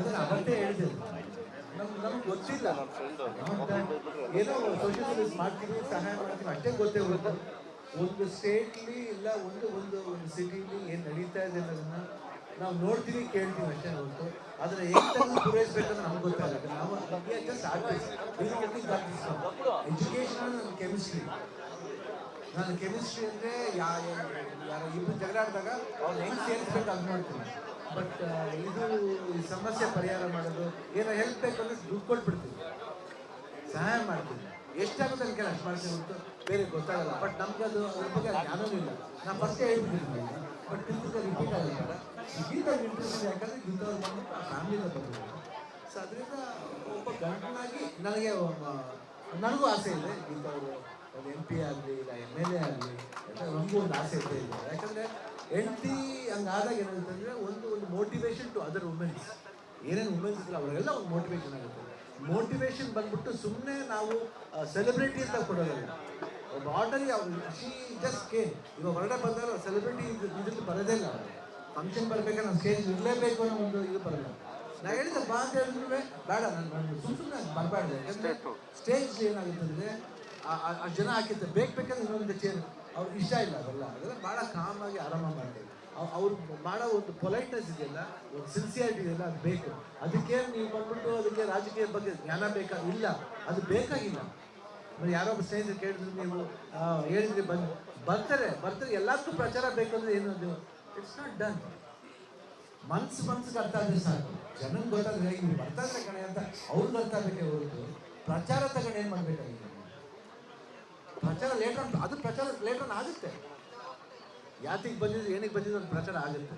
ಅದನ್ನ ಅವತ್ತೇ ಹೇಳಿದೆ ನಮ್ಗೆ ಗೊತ್ತಿಲ್ಲ. ಏನೋ ಸೋಷಿಯಲ್ ಸರ್ವಿಸ್ ಮಾಡ್ತೀವಿ ಸಹಾಯ ಮಾಡ್ತೀವಿ ಅಷ್ಟೇ ಗೊತ್ತೇ ಹೋಗುತ್ತೆ ಒಂದು ಸ್ಟೇಟ್ಲಿ ಇಲ್ಲ, ಒಂದು ಒಂದು ಒಂದು ಸಿಟಿಲಿ ಏನು ನಡೀತಾ ಇದೆ ಅನ್ನೋದನ್ನ ನಾವು ನೋಡ್ತೀವಿ, ಕೇಳ್ತೀವಿ ಅಷ್ಟೇ ಹೊರತು. ಆದರೆ ತಂದು ಪೂರೈಸ್ಬೇಕಂದ್ರೆ ನಮ್ಗೆ ಗೊತ್ತಾಗುತ್ತೆ ನಾವು ಜಸ್ಟ್ ಆರ್ಟಿಸ್ಟ್ ಎಜುಕೇಶನ್ ನನ್ನ ಕೆಮಿಸ್ಟ್ರಿ ನಾನು ಕೆಮಿಸ್ಟ್ರಿ ಅಂದ್ರೆ ಯಾರು ಇಬ್ಬರು ಜಗಳಾಡಿದಾಗ ಅವ್ರು ಹೆಂಗೆ ಸೇರಿಸ್ಬೇಕು ಅದು ನೋಡ್ತೀನಿ. ಬಟ್ ಇದು ಈ ಸಮಸ್ಯೆ ಪರಿಹಾರ ಮಾಡೋದು. ಏನೋ ಹೆಲ್ಪ್ ಬೇಕು ಅಂದ್ರೆ ದುಡ್ಡು ಕೊಟ್ಬಿಡ್ತೀವಿ ಸಹಾಯ ಮಾಡ್ತೀವಿ ಎಷ್ಟಾಗುತ್ತೆ ಅಂತ ಅಷ್ಟು ಮಾಡ್ತೀವಿ ಅಂತ ಬೇರೆ ಗೊತ್ತಾಗಲ್ಲ. ಬಟ್ ನಮ್ಗೆ ಅದು ಅದ್ರ ಬಗ್ಗೆ ಜ್ಞಾನವೂ ಇಲ್ಲ. ನಾನು ಫಸ್ಟೇ ಹೇಳ್ಬಿಟ್ಟಿದ್ದೀನಿ ಬಟ್ ಇದಕ್ಕೆ ರಿಪೀಟ್ ಆಗಲ್ಲ. ಗೀತ ಇಂಟ್ರೆಸ್ಟ್ ಯಾಕಂದ್ರೆ ಬಂದ್ಬಿಟ್ಟು ಆ ಫ್ಯಾಮಿಲಿಯಿಂದ ಬಂದಿದ್ದಾರೆ. ಸೊ ಅದರಿಂದ ಒಬ್ಬ ಗಂಡನಾಗಿ ನನಗೆ ನನಗೂ ಆಸೆ ಇದೆ. ಅವರು ಒಂದು ಎಂ ಪಿ ಆಗಲಿ ಇಲ್ಲ ಎಂ ಎಲ್ ಎ ಆಗಲಿ ನಮಗೂ ಒಂದು ಆಸೆ ಇದೆ. ಯಾಕಂದರೆ ಹೆಂಡತಿ ಹಂಗಾದಾಗ ಏನಾಗುತ್ತೆ ಒಂದು ಒಂದು ಮೋಟಿವೇಶನ್ ಟು ಅದರ್ ವುಮೆನ್ಸ್ ಏನೇನು ವುಮೆನ್ಸ್ ಇದ್ರಲ್ಲ ಅವರಿಗೆಲ್ಲ ಒಂದು ಮೋಟಿವೇಶನ್ ಆಗುತ್ತೆ. ಮೋಟಿವೇಶನ್ ಬಂದ್ಬಿಟ್ಟು ಸುಮ್ಮನೆ ನಾವು ಸೆಲೆಬ್ರಿಟಿ ಅಂತ ಕೊಡೋದಲ್ಲ. ಒಬ್ಬ ಆರ್ಡರಿ ಅವ್ರು ಶಿ ಜಸ್ಟ್ ಕೇ ಇವಾಗ ಹೊರಗಡೆ ಬಂದಾಗ ಸೆಲೆಬ್ರಿಟಿ ಇದ್ರಲ್ಲಿ ಬರೋದೇ ಇಲ್ಲ ಫಂಕ್ಷನ್ ಬರಬೇಕಾದ್ರೆ ನಾನು ಸ್ಟೇಜ್ ಇರಲೇಬೇಕು ಅನ್ನೋ ಒಂದು ಇದು ಬರಲ್ಲ. ನಾ ಹೇಳಿದೆ ಬಾ ಅಂತ ಹೇಳಿದ್ರು ಬೇಡ ನಾನು ನಾನು ಸುಮ್ ಸುಮ್ಮನೆ ಬರಬಾರ್ದು. ಯಾಕಂದ್ರೆ ಸ್ಟೇಜ್ ಏನಾಗುತ್ತೆ ಅಂದರೆ ಆ ಜನ ಹಾಕಿದ್ದೆ ಬೇಕು ಬೇಕಂದ್ರೆ ಇನ್ನೊಂದು ಚೇರ್ ಅವ್ರಿಗೆ ಇಷ್ಟ ಇಲ್ಲ ಅದೆಲ್ಲ. ಅದೆಲ್ಲ ಭಾಳ ಕಾಮಾಗಿ ಆರಾಮ ಮಾಡ್ತೀವಿ ಅವ್- ಅವ್ರು ಮಾಡೋ ಒಂದು ಪೊಲೈಟ್ನೆಸ್ ಇದೆಯಲ್ಲ, ಒಂದು ಸಿನ್ಸಿಯಾರಿಟಿ ಇದೆಯಲ್ಲ, ಅದು ಬೇಕು. ಅದಕ್ಕೆ ನೀವು ಬಂದ್ಬಿಟ್ಟು ಅದಕ್ಕೆ ರಾಜಕೀಯ ಬಗ್ಗೆ ಜ್ಞಾನ ಬೇಕಾ? ಇಲ್ಲ. ಅದು ಬೇಕಾಗಿಲ್ಲ. ಯಾರೋ ಒಬ್ಬ ಸ್ನೇಹಿತರು ಕೇಳಿದ್ರು, ನೀವು ಹೇಳಿದ್ರಿ ಬಂದು, ಬರ್ತಾರೆ. ಬರ್ತಾರೆ. ಎಲ್ಲದಕ್ಕೂ ಪ್ರಚಾರ ಬೇಕಂದ್ರೆ ಏನು ಅದು? ಇಟ್ಸ್ ನಾಟ್ ಡನ್ ಮನ್ಸು ಮನ್ಸಿಗೆ ಅರ್ಥ ಆದ್ರೆ ಸಾಕು. ಜನಕ್ಕೆ ಗೊತ್ತಾದ್ರೆ ಇವ್ರು ಬರ್ತಾ ಇದ್ರೆ ಕಣೆ ಅಂತ ಅವ್ರಿಗೆ ಅರ್ಥ ಹೊರತು ಪ್ರಚಾರ ತಗೊಂಡು ಏನು ಮಾಡ್ಬೇಕಾಗಿಲ್ಲ ಪ್ರಚಾರ ಲೇಟ್ ಆನ್ ಅದು ಪ್ರಚಾರ ಲೇಟ್ ಆನ್ ಆಗುತ್ತೆ. ಯಾತಿಗೆ ಬಂದಿದ್ದು, ಏನಕ್ಕೆ ಬಂದಿದ್ದು ಒಂದು ಪ್ರಚಾರ ಆಗುತ್ತೆ.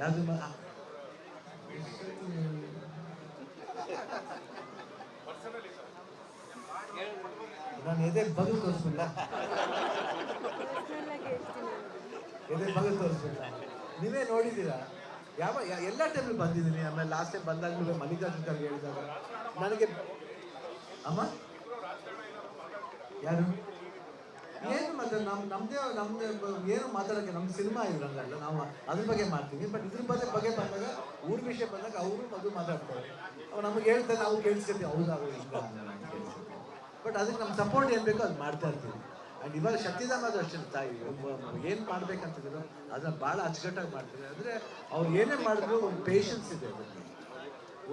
ಯಾವ್ದು ನಾನು ಎದೆ ಬಗಲು ತೋರಿಸಿಲ್ಲ. ಎದೆ ಬಗಲು ತೋರಿಸಿಲ್ಲ. ನೀವೇ ನೋಡಿದ್ದೀರಾ? ಯಾವ ಎಲ್ಲ ಟೈಮಲ್ಲಿ ಬಂದಿದ್ದೀನಿ. ಆಮೇಲೆ ಲಾಸ್ಟ್ ಟೈಮ್ ಬಂದಾಗ ಮಲ್ಲಿಕಾರ್ಜುನ್ ಖರ್ಗೆ ಹೇಳಿದಾಗ, ನನಗೆ ಅಮ್ಮ? ಯಾರು? ಏನು ಮತ್ತೆ ನಮ್ಮ ನಮ್ಮದೇ ನಮ್ಮದೇ ಏನು ಮಾತಾಡೋಕ್ಕೆ ನಮ್ಮ ಸಿನಿಮಾ ಇದ್ರಂಗಲ್ಲ ನಾವು ಅದ್ರ ಬಗ್ಗೆ ಮಾಡ್ತೀವಿ. ಬಟ್ ಇದ್ರ ಬಗ್ಗೆ ಬಗ್ಗೆ ಬಂದಾಗ, ಊರ್ ವಿಷಯ ಬಂದಾಗ ಅವರು ಅದು ಮಾತಾಡ್ತಾರೆ. ಅವ್ರು ನಮಗೆ ಹೇಳ್ತಾರೆ, ನಾವು ಕೇಳಿಸ್ತೀವಿ ಹೌದಾ ಹಿಂಗ ಬಟ್ ಅದಕ್ಕೆ ನಮ್ಮ ಸಪೋರ್ಟ್ ಏನು ಬೇಕೋ ಅದು ಮಾಡ್ತಾ ಇರ್ತೀವಿ. ಆ್ಯಂಡ್ ಇವಾಗ ಶಕ್ತಿಧಾಮ ಅದು ಅಷ್ಟೇ ತಾಯಿ. ಏನು ಮಾಡ್ಬೇಕಂತಿದ್ರು ಅದನ್ನ ಭಾಳ ಅಚ್ಚುಕಟ್ಟಾಗಿ ಮಾಡ್ತಾರೆ. ಅಂದರೆ ಅವ್ರು ಏನೇ ಮಾಡಿದ್ರು, ಒಂದು ಪೇಷನ್ಸ್ ಇದೆ ಅದರಲ್ಲಿ.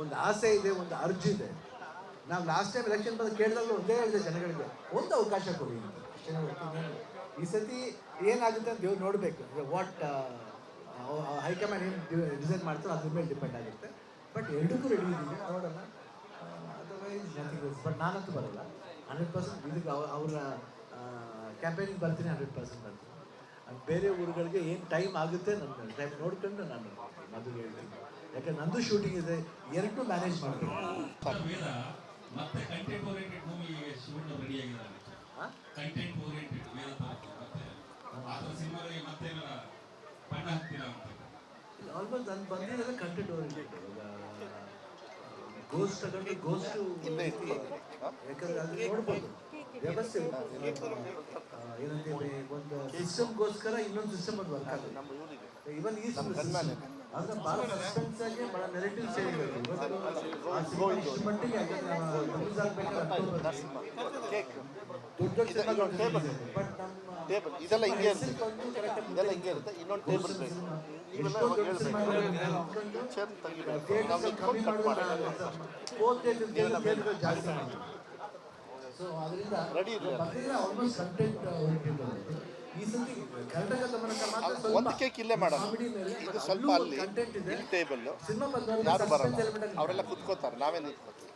ಒಂದು ಆಸೆ ಇದೆ, ಒಂದು ಅರ್ಜಿ ಇದೆ. ನಾವು ಲಾಸ್ಟ್ ಟೈಮ್ ಎಲೆಕ್ಷನ್ ಬಂದು ಕೇಳಿದಾಗ ಒಂದೇ ಹೇಳಿದೆ ಜನಗಳಿಗೆ, ಒಂದು ಅವಕಾಶ ಕೊಡಿ ಈ ಸತಿ ಏನಾಗುತ್ತೆ ಅಂತ ದೇವ್ರು ನೋಡಬೇಕು. ವಾಟ್ ಹೈಕಮಾಂಡ್ ಏನು ಡಿಸೈಡ್ ಮಾಡ್ತಾರೋ ಅದ್ರ ಮೇಲೆ ಡಿಪೆಂಡ್ ಆಗುತ್ತೆ. ಬಟ್ ಎರಡಕ್ಕೂ ರೆಡಿ ಇದ್ದೀನಿ ನೋಡೋಣ. ಅದರ್ವೈಸ್ ಬಟ್ ನಾನಂತೂ ಬರಲ್ಲ. ಹಂಡ್ರೆಡ್ ಪರ್ಸೆಂಟ್ ಇದಕ್ಕೆ ಅವ- ಅವರ ಕ್ಯಾಂಪೇನಿಗೆ ಬರ್ತೀನಿ ಹಂಡ್ರೆಡ್ ಪರ್ಸೆಂಟ್ ಬರ್ತೀನಿ. ಬೇರೆ ಊರುಗಳಿಗೆ ಏನು ಟೈಮ್ ಆಗುತ್ತೆ ನನ್ನ ಟೈಮ್ ನೋಡ್ಕೊಂಡು ನಾನು ಮೊದಲು ಹೇಳ್ತೀನಿ. ಯಾಕಂದ್ರೆ ನಂದು ಶೂಟಿಂಗ್ ಇದೆ. ಎರಡು ಮ್ಯಾನೇಜ್ ವೇದ ಮತ್ತೆ ಕಂಟೆಂಟ್ ಓರಿಯೆಂಟೆಡ್ ಮೂವಿಗೆ ಶಿವಣ್ಣ ರೆಡಿ ಆಗಿದ್ದಾರೆ ಹಾಂ ಕಂಟೆಂಟ್ ಓರಿಯೆಂಟೆಡ್ ವೇದ ತರಕ್ಕೆ ಮತ್ತೆ ಆ ಥರ ಸಿನಿಮಾಗಳಿಗೆ ಮತ್ತೆ ಏನಾರ ಬಣ್ಣ ಹಾಕ್ತೀರಾ ಅಂತ. ಆಲ್ಮೋಸ್ಟ್ ಅಲ್ಲಿ ಬಂದಿದ್ದಾರೆ ಕಂಟೆಂಟ್ ಓರಿಯೆಂಟೆಡ್ ಗೋಸ್ಟ್ ತಗೊಂಡು ಗೋಸ್ಟ್ ಯಾಕಂದ್ರೆ ಅಲ್ಲಿ ನೋಡ್ಬೋದು. ವ್ಯವಸ್ಥೆ ಆ, ಏನಂತೀವಿ ಒಂದು ಸಿಸ್ಟಮ್ಗೋಸ್ಕರ ಇನ್ನೊಂದು ಸಿಸ್ಟಮ್ ಅದು ವರ್ಕ್ ಆಗುತ್ತೆ ಇವನ್ ಈ ಅಂದ್ರೆ ಬಹಳ ಸಸ್ಪೆನ್ಸ್ ಆಗಿ ಬಹಳ ನೆರೆಟಿವ್ ಬಟ್ ಟೇಬಲ್ ಇದೆಲ್ಲ ಹಿಂಗೆ ಇದೆಲ್ಲ ಹಿಂಗೆ ಇರುತ್ತೆ. ಇನ್ನೊಂದು ಟೇಬಲ್ ಬೇಕು. ರೆಡಿ ಆಲ್ಮೋಸ್ಟ್ ಒಂದು ಕೇಕ್ ಇಲ್ಲೇ ಮಾಡೋಣ ಇದು ಸ್ವಲ್ಪ ಅಲ್ಲಿ ಇಲ್ಲಿ ಟೇಬಲ್ ಯಾರು ಬರಲ್ಲ ಅವರೆಲ್ಲ ಕುತ್ಕೋತಾರೆ ನಾವೇ ನಿಂತ್ಕೋತೀವಿ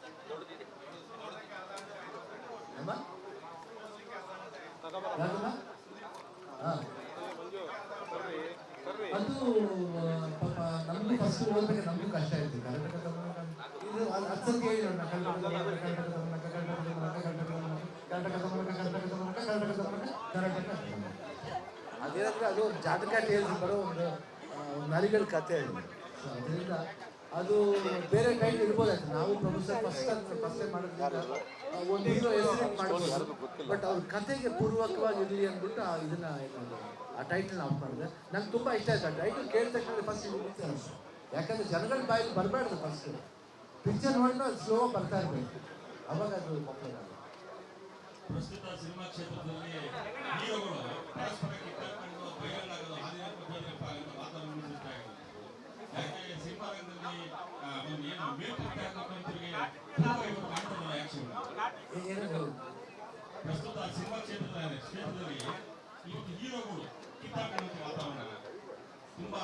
ಅದು ಪಾಪ ಫಸ್ಟ್ ಓದ್ಬೇಕು ಕಷ್ಟ ಇತ್ತು ಕರ್ನಾಟಕ ಇದು ಹೇಳಿ ಕರ್ನಾಟಕ ಕರ್ನಾಟಕ ಗಮನ ಕರ್ನಾಟಕ ಕರ್ನಾಟಕ ಕರ್ನಾಟಕ ಕರ್ನಾಟಕ ಕರ್ನಾಟಕ ಕರ್ನಾಟಕ ಅದೇನಂದ್ರೆ ಅದು ಜಾತಕ ಟೇಲ್ಸ್ ಬರೋ ಒಂದು ನಾರಿಗಳ ಕಥೆ ಅದು. ಅದರಿಂದ ಅದು ಬೇರೆ ಟೈಮ್ ಇರ್ಬೋದಾಯ್ತು ನಾವು ಪ್ರೊಫೆಸರ್ ಫಸ್ಟ್ ಫಸ್ಟ್ ಮಾಡೋದ್ರಿಂದ ಒಂದು ಬಟ್ ಅವ್ರ ಕಥೆಗೆ ಪೂರ್ವಕವಾಗಿರಲಿ ಅಂದ್ಬಿಟ್ಟು ಆ ಇದನ್ನ ಆ ಟೈಟಲ್ ಆಫ್ ಮಾಡಿದೆ ನಂಗೆ ತುಂಬ ಇಷ್ಟ ಆಯ್ತು. ಆ ಟೈಟಲ್ ಕೇಳಿದ ತಕ್ಷಣ ಫಸ್ಟ್ ಯಾಕಂದ್ರೆ ಜನಗಳ ಬಾಯಲ್ಲಿ ಬರಬಾರ್ದು ಫಸ್ಟ್ ಪಿಕ್ಚರ್ ನೋಡಿದ್ರೆ ಅದು ಸ್ಲೋ ಬರ್ತಾ ಇರ್ಬೇಕು. ಅವಾಗ ಅದು ಆಗುತ್ತೆ. ಪ್ರಸ್ತುತ ಸಿನಿಮಾ ಕ್ಷೇತ್ರದಲ್ಲಿ ಹೀರೋಗಳು ಪರಸ್ಪರ ಕಿತ್ತಾಕೊಂಡು ಬೈರಲ್ ಆಗೋದು ವಾತಾವರಣ ಸೃಷ್ಟಿ ಆಗಿದೆ ಯಾಕೆ ಸಿನಿಮಾ ರಂಗದಲ್ಲಿ ಒಂದು ಏನು ಮೇಲ್ಪಟ್ಟ ಹಾಕೋಂತರಿಗೆ ಇವರು ಕಾಣ್ತಾರಲ್ಲ ಆಕ್ಷನ್ ಪ್ರಸ್ತುತ ಸಿನಿಮಾ ಕ್ಷೇತ್ರದ ಕ್ಷೇತ್ರದಲ್ಲಿ ಇವತ್ತು ಹೀರೋಗಳು ಕಿತ್ತಾಡುವಂತ ವಾತಾವರಣ ತುಂಬಾ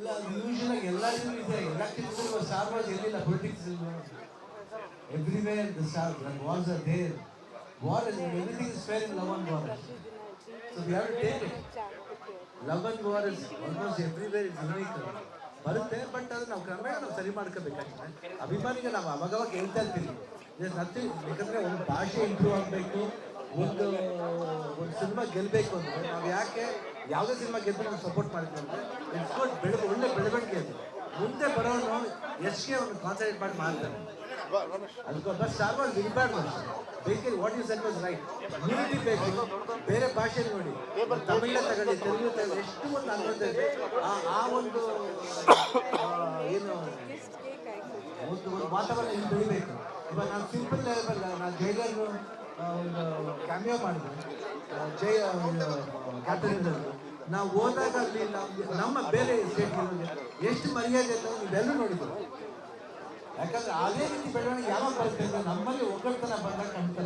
ಇಲ್ಲ ಯೂಶಲ್ ಆಗಿ ಎಲ್ಲರಿಗೂ ಇದೆ. ಎಲ್ಲಕ್ಕಿಂತ star wars ಎಲ್ಲಿಲ್ಲ? Politics everywhere the star wars are there war is everything is fair in love and war so we have to take it love and war is almost everywhere is unique ಬರುತ್ತೆ but ಅದು ನಾವು ಕ್ರಮೇಣ ನಾವು ಸರಿ ಮಾಡ್ಕೋಬೇಕಾಗ್ತದೆ. ಅಭಿಮಾನಿಗೆ ನಾವು ಅವಾಗವಾಗ ಹೇಳ್ತಾ ಇರ್ತೀವಿ. Nothing, ಯಾಕಂದ್ರೆ ಒಂದು ಭಾಷೆ ಇಂಪ್ರೂವ್ ಆಗಬೇಕು, ಒಂದು ಒಂದು ಸಿನಿಮಾ ಗೆಲ್ಲಬೇಕು ಅಂದರೆ ನಾವು ಯಾಕೆ ಯಾವುದೇ ಸಿನಿಮಾ ಗೆದ್ದು ನಾವು ಸಪೋರ್ಟ್ ಅಂದರೆ ಇಟ್ಸ್ ಗುಡ್ ಬೆಳೆ ಒಳ್ಳೆ ಬೆಳವಣಿಗೆ ಅದು. ಮುಂದೆ ಬರೋನು ಎಷ್ಟೇ ಅವನು ಕಾನ್ಸಂಟ್ರೇಟ್ ಮಾಡಿ ಮಾಡ್ತಾನೆ ಅದಕ್ಕೆ ಸ್ಟಾರ್ ವಾರ್ಸ್ ಇರಬಾರ್ದು bakery what you said was right unity ಬೇಕು. ಬೇರೆ ಭಾಷೆ ನೋಡಿ. ತಮಿಳ ತಗೊಳ್ಳಿ, ತೆಲುಗು ತಗೊಳ್ಳಿ, ಎಷ್ಟು ಒಂದು ಅನುಭವ ಇದೆ. ಆ ಒಂದು ಏನು, ಒಂದು ವಾತಾವರಣ ಇಲ್ಲಿ ಬೆಳಿಬೇಕು. ಇವಾಗ ನಾನು ಸಿಂಪಲ್ ಲೆವೆಲ್ ನಾನು ಜೈಲರ್ನು ಒಂದು ಕ್ಯಾಮಿಯೋ ಮಾಡಿದೆ ಜಯ ಕ್ಯಾಟರಿಂಗ್ ನಾವು ಹೋದಾಗ ಅಲ್ಲಿ ನಮ್ಮ ಬೇರೆ ಸ್ಟೇಟ್ ಎಷ್ಟು ಮರ್ಯಾದೆ ಅಂತ ನೀವೆಲ್ಲರೂ ನೋಡಿದ್ರು ಯಾಕಂದ್ರೆ ಅದೇ ರೀತಿ ಬೆಳವಣಿಗೆ ಯಾವಾಗ ಬರುತ್ತೆ ಅಂದ್ರೆ ನಮ್ಮಲ್ಲಿ ಒಗ್ಗಟ್ಟನ ಬಂದಾಗ ಖಂಡಿತ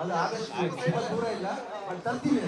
ಅದು ಆದಷ್ಟು ತುಂಬ ದೂರ ಇಲ್ಲ, ಬಟ್ ತರ್ತೀವಿ.